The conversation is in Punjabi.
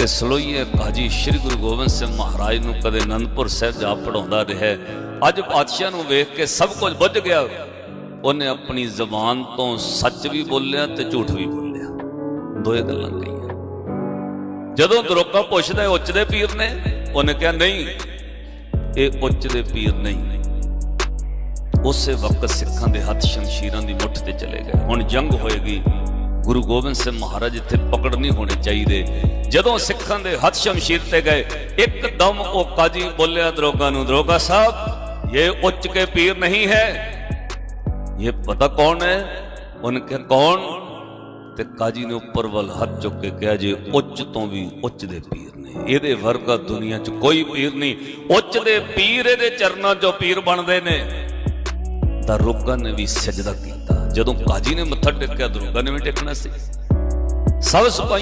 ਤੇ ਸਲੋਈਏ ਭਾਜੀ ਸ੍ਰੀ ਗੁਰੂ ਗੋਬਿੰਦ ਸਿੰਘ ਮਹਾਰਾਜ ਨੂੰ ਕਦੇ ਅਨੰਦਪੁਰ ਸਾਹਿਬ ਜਾ ਪੜਾਉਂਦਾ ਰਿਹਾ ਅੱਜ ਬਾਦਸ਼ਾਹ ਨੂੰ ਵੇਖ ਕੇ ਸਭ ਕੁਝ ਬੁੱਝ ਗਿਆ। ਉਹਨੇ ਆਪਣੀ ਜ਼ਬਾਨ ਤੋਂ ਸੱਚ ਵੀ ਬੋਲਿਆ ਤੇ ਝੂਠ ਵੀ ਬੋਲਿਆ। ਦੋਏ ਗੱਲਾਂ ਕਹੀਆਂ। ਜਦੋਂ ਦਰੋਕਾ ਪੁੱਛਦਾ ਉੱਚ ਦੇ ਪੀਰ ਨੇ? ਉਹਨੇ ਕਿਹਾ, ਨਹੀਂ, ਇਹ ਉੱਚ ਦੇ ਪੀਰ ਨਹੀਂ। ਉਸੇ ਵਕਤ ਸਿੱਖਾਂ ਦੇ ਹੱਥ ਸ਼ਮਸ਼ੀਰਾਂ ਦੀ ਮੁੱਠ ਤੇ ਚਲੇ ਗਏ। ਹੁਣ ਜੰਗ ਹੋਏਗੀ। ਗੁਰੂ ਗੋਬਿੰਦ ਸਿੰਘ ਮਹਾਰਾਜ ਇੱਥੇ ਪਕੜ ਨਹੀਂ ਹੋਣੇ ਚਾਹੀਦੇ। ਜਦੋਂ ਸਿੱਖਾਂ ਦੇ ਹੱਥ ਸ਼ਮਸ਼ੀਰ ਤੇ ਗਏ, ਇੱਕਦਮ ਉਹ ਕਾਜੀ ਬੋਲਿਆ, ਦਰੋਗਾ ਨੂੰ, ਦਰੋਗਾ ਸਾਹਿਬ, ਇਹ ਉੱਚ ਕੇ ਪੀਰ ਨਹੀਂ ਹੈ। ਇਹ ਪਤਾ ਕੌਣ ਹੈ? ਉਹਨੇ ਕੌਣ? ਤੇ ਕਾਜੀ ਨੇ ਉੱਪਰ ਵੱਲ ਹੱਥ ਚੁੱਕ ਕੇ ਕਿਹਾ, ਜੇ ਉੱਚ ਤੋਂ ਵੀ ਉੱਚ ਦੇ ਪੀਰ ਨੇ, ਇਹਦੇ ਵਰਗਾ ਦੁਨੀਆ 'ਚ ਕੋਈ ਪੀਰ ਨਹੀਂ। ਉੱਚ ਦੇ ਪੀਰ ਇਹਦੇ ਚਰਨਾਂ 'ਚੋਂ ਪੀਰ ਬਣਦੇ ਨੇ। ਤਾਂ ਰੋਗਾ ਨੇ ਵੀ ਸਜਦਾ ਕੀਤਾ। ਜਦੋਂ ਕਾਜੀ ਨੇ ਮੱਥਾ ਟੇਕਿਆ, ਦਰੋਗਾ ਨੇ ਵੀ ਟੇਕਣਾ ਸੀ। ਸਭ ਸਿਪਾਹੀ